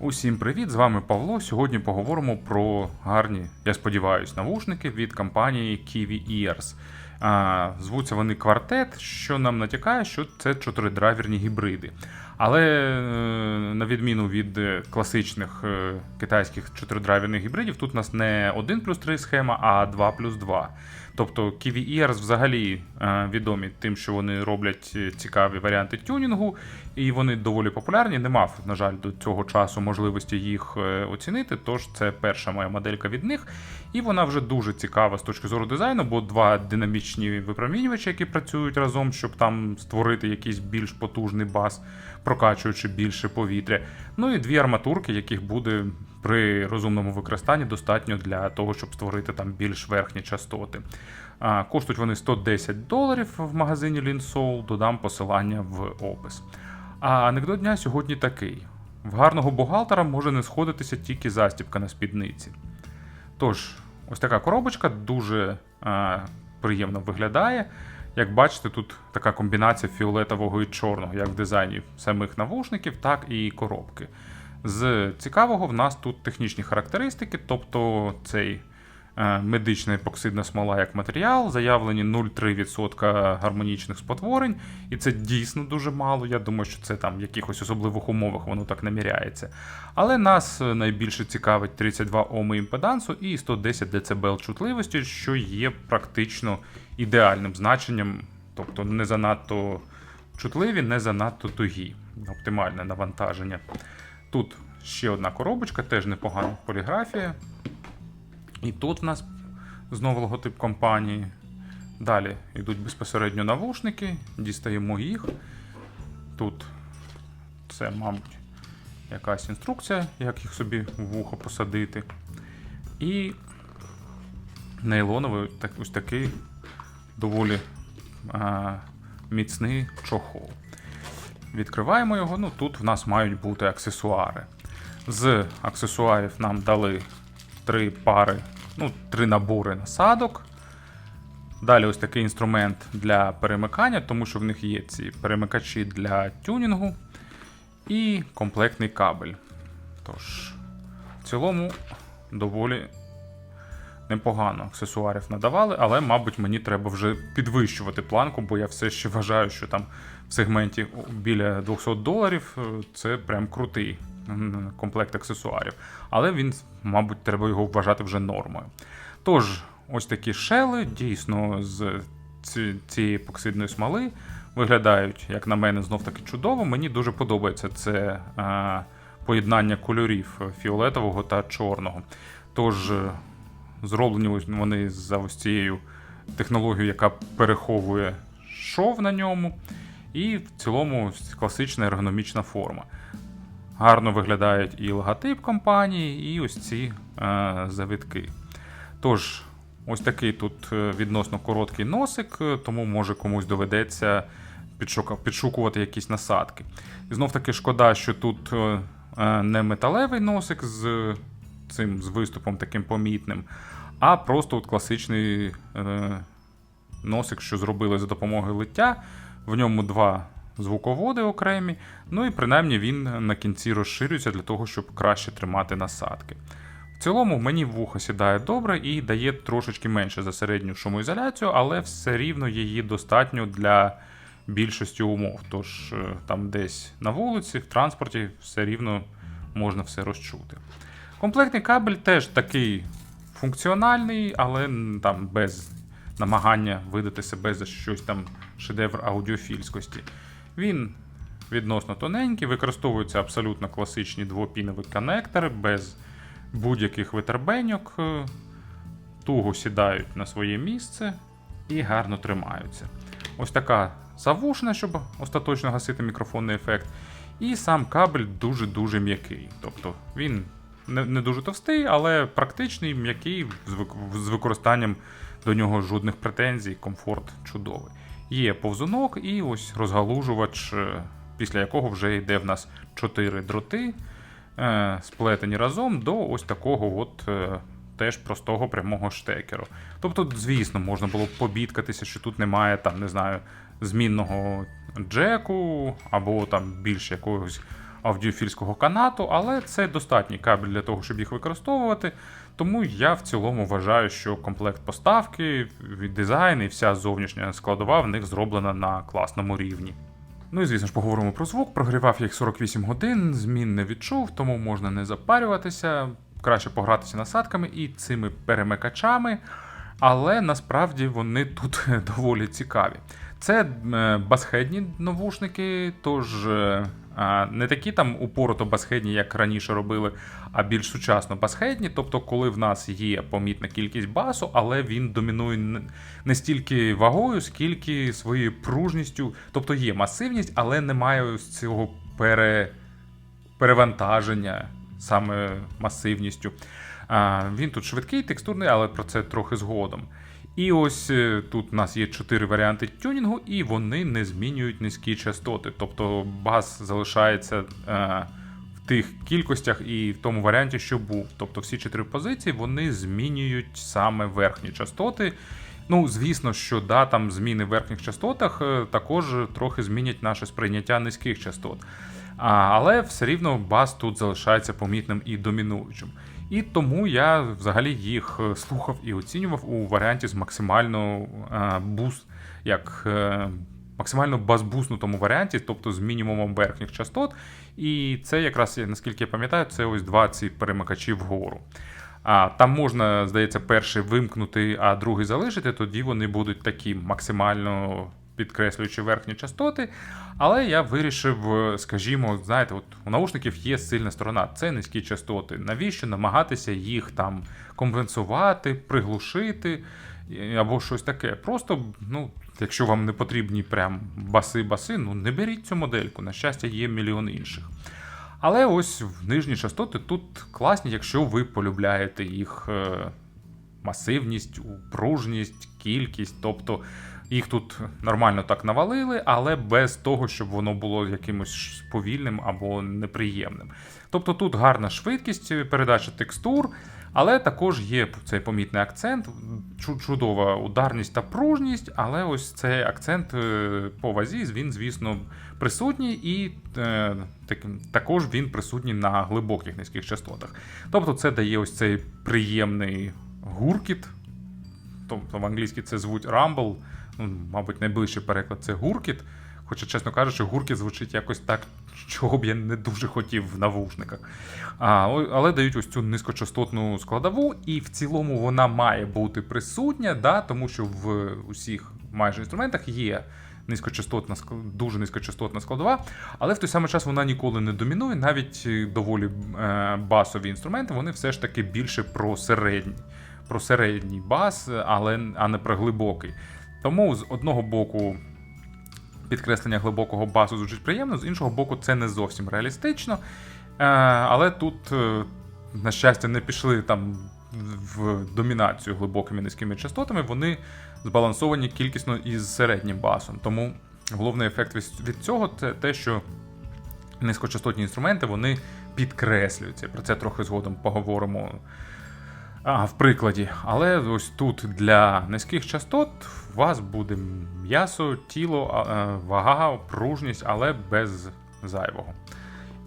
Усім привіт! З вами Павло. Сьогодні поговоримо про гарні, я сподіваюся, навушники від компанії Kiwi Ears. А, звуться вони квартет, що нам натякає, що це чотиридрайверні гібриди. Але е, на відміну від е, класичних е, китайських чотиридрайверних гібридів, тут у нас не 1 плюс 3 схема, а 2 плюс 2. Тобто Kiwi Ears взагалі відомі тим, що вони роблять цікаві варіанти тюнінгу, і вони доволі популярні. Не мав, на жаль, до цього часу можливості їх оцінити. Тож це перша моя моделька від них. І вона вже дуже цікава з точки зору дизайну, бо два динамічні випромінювачі, які працюють разом, щоб там створити якийсь більш потужний бас, прокачуючи більше повітря. Ну і дві арматурки, яких буде при розумному використанні достатньо для того, щоб створити там більш верхні частоти. Коштують вони 110 доларів в магазині Linsoul, додам посилання в опис. А анекдот дня сьогодні такий: в гарного бухгалтера може не сходитися тільки застібка на спідниці. Тож, ось така коробочка дуже а, приємно виглядає. Як бачите, тут така комбінація фіолетового і чорного, як в дизайні самих навушників, так і коробки. З цікавого в нас тут технічні характеристики, тобто цей медична епоксидна смола як матеріал, заявлені 0,3% гармонічних спотворень, і це дійсно дуже мало. Я думаю, що це там в якихось особливих умовах воно так наміряється. Але нас е, найбільше цікавить 32 Оми імпедансу і 110 дБ чутливості, що є практично ідеальним значенням, тобто не занадто чутливі, не занадто тугі. Оптимальне навантаження. Тут ще одна коробочка, теж непогана поліграфія. І тут в нас знову логотип компанії. Далі йдуть безпосередньо навушники, дістаємо їх. Тут це, мабуть, якась інструкція, як їх собі в вухо посадити. І нейлоновий так, ось такий доволі а, міцний чохол. Відкриваємо його. Ну тут в нас мають бути аксесуари. З аксесуарів нам дали три пари, ну, три набори насадок. Далі ось такий інструмент для перемикання, тому що в них є ці перемикачі для тюнінгу і комплектний кабель. Тож, в цілому, доволі непогано аксесуарів надавали, але, мабуть, мені треба вже підвищувати планку, бо я все ще вважаю, що там в сегменті біля 200 доларів е, це прям крутий комплект аксесуарів. Але він, мабуть, треба його вважати вже нормою. Тож, ось такі шели, дійсно, з цієї епоксидної смоли виглядають, як на мене, знов таки чудово. Мені дуже подобається це е, поєднання кольорів фіолетового та чорного. Тож, е, зроблені вони за ось цією технологією, яка переховує шов на ньому. І в цілому класична ергономічна форма. Гарно виглядають і логотип компанії, і ось ці е, завитки. Тож, ось такий тут е, відносно короткий носик, е, тому може комусь доведеться підшукувати якісь насадки. І знов таки шкода, що тут е, е, не металевий носик з цим з виступом таким помітним, а просто от класичний е, носик, що зробили за допомогою лиття. В ньому два звуководи окремі. Ну і принаймні він на кінці розширюється для того, щоб краще тримати насадки. В цілому мені вухо сідає добре і дає трошечки менше за середню шумоізоляцію, але все рівно її достатньо для більшості умов. Тож е, там десь на вулиці, в транспорті все рівно можна все розчути. Комплектний кабель теж такий функціональний, але там без намагання видати себе за щось там шедевр аудіофільськості. Він відносно тоненький, використовуються абсолютно класичні двопінові коннектори без будь-яких витербеньок, туго сідають на своє місце і гарно тримаються. Ось така завушна, щоб остаточно гасити мікрофонний ефект. І сам кабель дуже-дуже м'який. Тобто він не, не дуже товстий, але практичний, м'який, з використанням до нього жодних претензій, комфорт чудовий. Є повзунок і ось розгалужувач, е, після якого вже йде в нас 4 дроти, е, сплетені разом до ось такого от. е, Теж простого прямого штекеру. Тобто, звісно, можна було б побідкатися, що тут немає там, не знаю, змінного джеку, або там більш якогось аудіофільського канату, але це достатній кабель для того, щоб їх використовувати. Тому я в цілому вважаю, що комплект поставки, дизайн і вся зовнішня складова в них зроблена на класному рівні. Ну і звісно ж поговоримо про звук. Прогрівав їх 48 годин, змін не відчув, тому можна не запарюватися, краще погратися насадками і цими перемикачами. Але насправді вони тут доволі цікаві. Це е, басхедні навушники, тож е, не такі там упорото басхедні, як раніше робили, а більш сучасно басхедні. Тобто, коли в нас є помітна кількість басу, але він домінує не- стільки вагою, скільки своєю пружністю. Тобто є масивність, але немає ось цього пере, перевантаження саме масивністю. Він тут швидкий, текстурний, але про це трохи згодом. І ось е, тут у нас є чотири варіанти тюнінгу, і вони не змінюють низькі частоти. Тобто бас залишається е, в тих кількостях і в тому варіанті, що був. Тобто всі чотири позиції вони змінюють саме верхні частоти. Ну, звісно, що да, там зміни в верхніх частотах е, також трохи змінять наше сприйняття низьких частот. А, але все рівно бас тут залишається помітним і домінуючим. І тому я взагалі їх е, слухав і оцінював у варіанті з максимально е, буст, як е, максимально бас-буснутому варіанті, тобто з мінімумом верхніх частот. І це якраз, наскільки я пам'ятаю, це ось два ці перемикачі вгору. А там можна, здається, перший вимкнути, а другий залишити, тоді вони будуть такі максимально підкреслюючи верхні частоти. Але я вирішив, е, скажімо, знаєте, от у наушників є сильна сторона, це низькі частоти. Навіщо намагатися їх там компенсувати, приглушити або щось таке? Просто, ну, якщо вам не потрібні прям баси-баси, ну не беріть цю модельку. На щастя, є мільйон інших. Але ось в нижні частоти тут класні, якщо ви полюбляєте їх е, масивність, пружність, кількість. Тобто їх тут нормально так навалили, але без того, щоб воно було якимось повільним або неприємним. Тобто тут гарна швидкість передачі текстур, але також є цей помітний акцент, чудова ударність та пружність, але ось цей акцент е, по вазі, він, звісно, присутній, і е, також він присутній на глибоких низьких частотах. Тобто це дає ось цей приємний гуркіт. Тобто в англійській це звуть rumble, ну, мабуть, найближчий переклад це гуркіт. Хоча, чесно кажучи, гуркіт звучить якось так, чого б я не дуже хотів в навушниках. А, але дають ось цю низькочастотну складову, і в цілому вона має бути присутня, да, тому що в усіх майже інструментах є низькочастотна, дуже низькочастотна складова, але в той самий час вона ніколи не домінує. Навіть е, доволі е, басові інструменти, вони все ж таки більше про середній, про середній бас, але а не про глибокий. Тому з одного боку підкреслення глибокого басу звучить приємно, з іншого боку, це не зовсім реалістично. Е, але тут, е, на щастя, не пішли там в домінацію глибокими низькими частотами, вони збалансовані кількісно із середнім басом. Тому головний ефект від- цього це те, що низькочастотні інструменти вони підкреслюються. Про це трохи згодом поговоримо а, в прикладі. Але ось тут для низьких частот у вас буде м'ясо, тіло, е, вага, пружність, але без зайвого.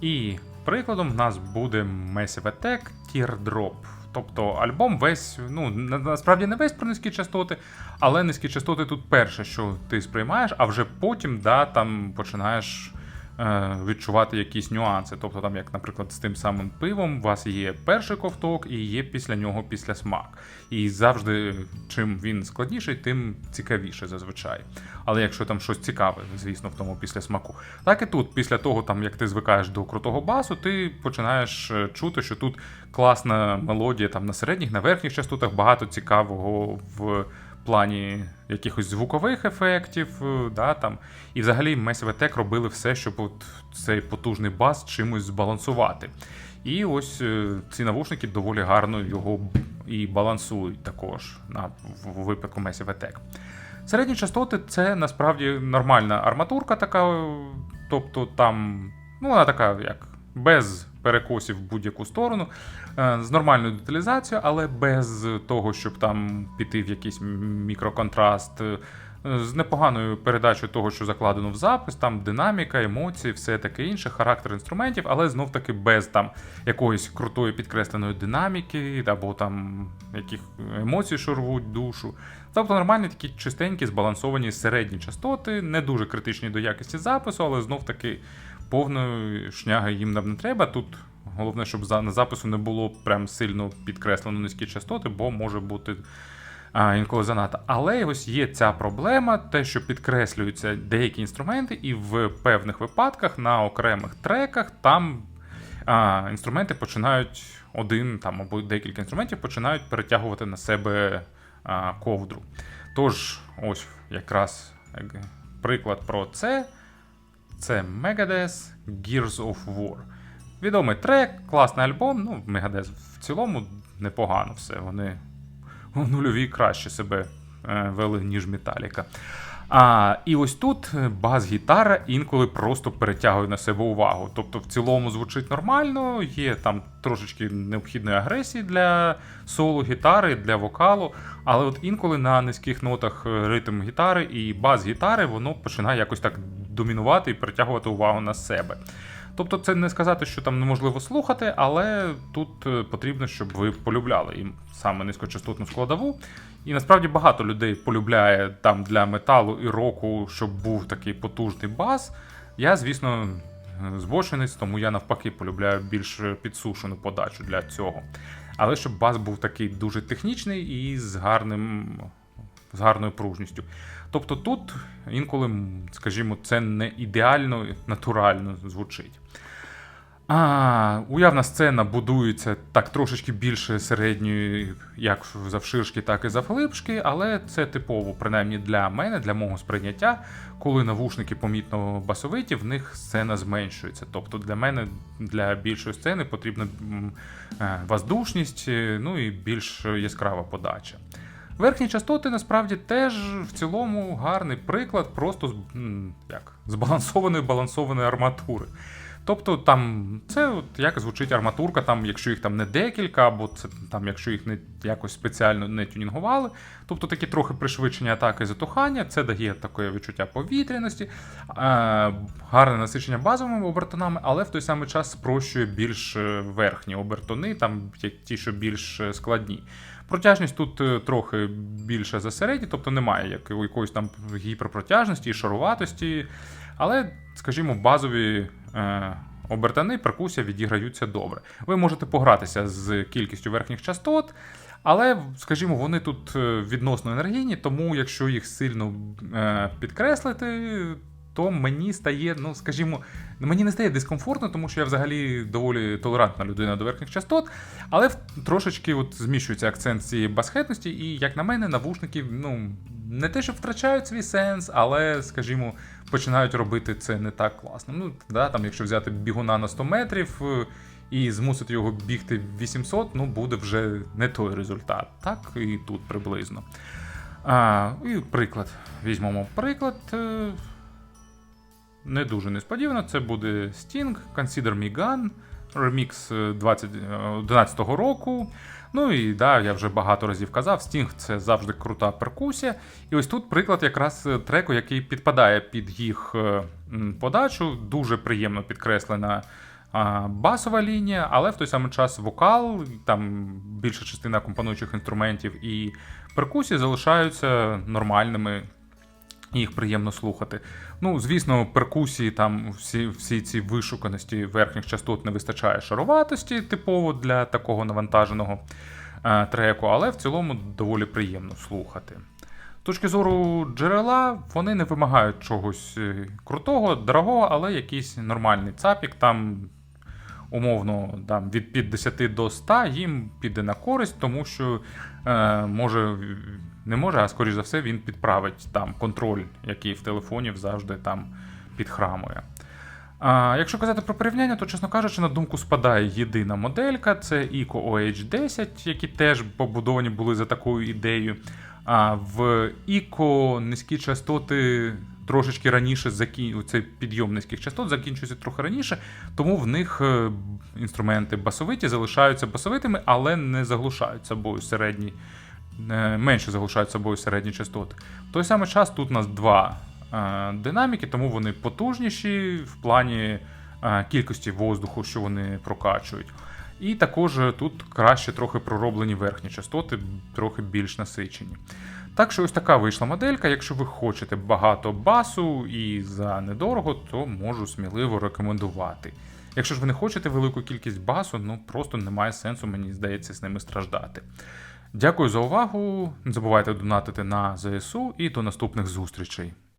І прикладом в нас буде Massive Attack Teardrop. Тобто альбом весь, ну насправді не весь про низькі частоти, але низькі частоти тут перше, що ти сприймаєш, а вже потім да, там починаєш відчувати якісь нюанси. Тобто, там, як, наприклад, з тим самим пивом, у вас є перший ковток і є після нього після смак. І завжди, чим він складніший, тим цікавіше зазвичай. Але якщо там щось цікаве, звісно, в тому після смаку. Так і тут, після того, там, як ти звикаєш до крутого басу, ти починаєш е, чути, що тут класна мелодія там на середніх, на верхніх частотах, багато цікавого в плані якихось звукових ефектів. е, Да, там. І взагалі Massive Attack робили все, щоб от цей потужний бас чимось збалансувати. І ось е, ці навушники доволі гарно його і балансують також на, в випадку Massive Attack. Середні частоти це насправді нормальна арматурка така, е, тобто там, ну, вона така, як без перекосів в будь-яку сторону, е, з нормальною деталізацією, але без того, щоб там піти в якийсь мікроконтраст, е, з непоганою передачею того, що закладено в запис, там динаміка, емоції, все таке інше, характер інструментів, але знов таки без там якоїсь крутої підкресленої динаміки, або там яких емоцій, що рвуть душу. Тобто нормальні такі чистенькі, збалансовані середні частоти, не дуже критичні до якості запису, але знов таки повної шняги їм нам не треба. Тут головне, щоб на запису не було прям сильно підкреслено низькі частоти, бо може бути а, інколи занадто. Але ось є ця проблема, те, що підкреслюються деякі інструменти, і в певних випадках на окремих треках там а, інструменти починають один там або декілька інструментів починають перетягувати на себе а, ковдру. Тож, ось якраз е, приклад про це. Це Megadeth Gears of War. Відомий трек, класний альбом. Ну, Megadeth в цілому непогано все. Вони у нульовій краще себе е, вели, ніж Металіка. А, і ось тут бас-гітара інколи просто перетягує на себе увагу. Тобто, в цілому звучить нормально, є там трошечки необхідної агресії для соло гітари, для вокалу, але от інколи на низьких нотах е, ритм гітари і бас-гітари воно починає якось так домінувати і перетягувати увагу на себе. Тобто, це не сказати, що там неможливо слухати, але тут е, потрібно, щоб ви полюбляли їм саме низькочастотну складову. І насправді багато людей полюбляє там для металу і року, щоб був такий потужний бас. Я, звісно, е, збочинець, тому я навпаки полюбляю більш підсушену подачу для цього. Але щоб бас був такий дуже технічний і з гарним. З гарною пружністю. Тобто тут інколи, скажімо, це не ідеально натурально звучить. А, уявна сцена будується так трошечки більше середньої, як завширшки, так і завглибшки, але це типово, принаймні для мене, для мого сприйняття, коли навушники помітно басовиті, в них сцена зменшується. Тобто для мене для більшої сцени потрібна е, воздушність, е, ну і більш яскрава подача. Верхні частоти насправді теж в цілому гарний приклад просто з- як, збалансованої балансованої арматури. Тобто там це от як звучить арматурка, там, якщо їх там не декілька, або це там, якщо їх не якось спеціально не тюнінгували. Тобто такі трохи пришвидшення атаки затухання, це дає таке відчуття повітряності, е, гарне насичення базовими обертонами, але в той самий час спрощує більш е, верхні обертони, там ті, що більш е, складні. Протяжність тут е, трохи більша за середні, тобто немає як- якоїсь там гіперпротяжності і шаруватості. Але, скажімо, базові обертани, перкусія відіграються добре. Ви можете погратися з кількістю верхніх частот, але, скажімо, вони тут е, відносно енергійні, тому якщо їх сильно е, підкреслити, то мені стає, ну скажімо, мені не стає дискомфортно, тому що я взагалі доволі толерантна людина до верхніх частот, але трошечки от зміщується акцент цієї басхетності, і, як на мене, навушники, ну, не те, що втрачають свій сенс, але, скажімо, починають робити це не так класно. Ну, да, там, якщо взяти бігуна на 100 метрів е, і змусити його бігти 800, ну буде вже не той результат. Так і тут приблизно. А, і приклад. Візьмемо приклад. Е, Не дуже несподівано. Це буде Sting, Consider Me Gun, ремікс е, 2011 року. Ну і да, я вже багато разів казав, Sting це завжди крута перкусія. І ось тут приклад якраз е, треку, який підпадає під їх е, подачу, дуже приємно підкреслена басова лінія, але в той самий час вокал, там більша частина компонуючих інструментів і перкусії залишаються нормальними. Їх приємно слухати. Ну, звісно, перкусії, там всі, всі ці вишуканості верхніх частот не вистачає шаруватості, типово для такого навантаженого е, треку, але в цілому доволі приємно слухати. З точки зору джерела, вони не вимагають чогось е, крутого, дорогого, але якийсь нормальний цапік. Там умовно там, від 50 до 100 їм піде на користь, тому що е, може, не може, а скоріш за все, він підправить там контроль, який в телефоні завжди там підхрамує. А, якщо казати про порівняння, то, чесно кажучи, на думку спадає єдина моделька це ICO OH10, які теж побудовані були за такою ідеєю. А в ICO низькі частоти трошечки раніше закін... цей підйом низьких частот закінчується трохи раніше, тому в них е, інструменти басовиті залишаються басовитими, але не заглушають собою середні е, менше заглушають собою середні частоти. В той самий час тут у нас два е, динаміки, тому вони потужніші в плані е, кількості воздуху, що вони прокачують. І також е, тут краще трохи пророблені верхні частоти, трохи більш насичені. Так що ось така вийшла моделька. Якщо ви хочете багато басу і за недорого, то можу сміливо рекомендувати. Якщо ж ви не хочете велику кількість басу, ну просто немає сенсу, мені здається, з ними страждати. Дякую за увагу. Не забувайте донатити на ЗСУ і до наступних зустрічей.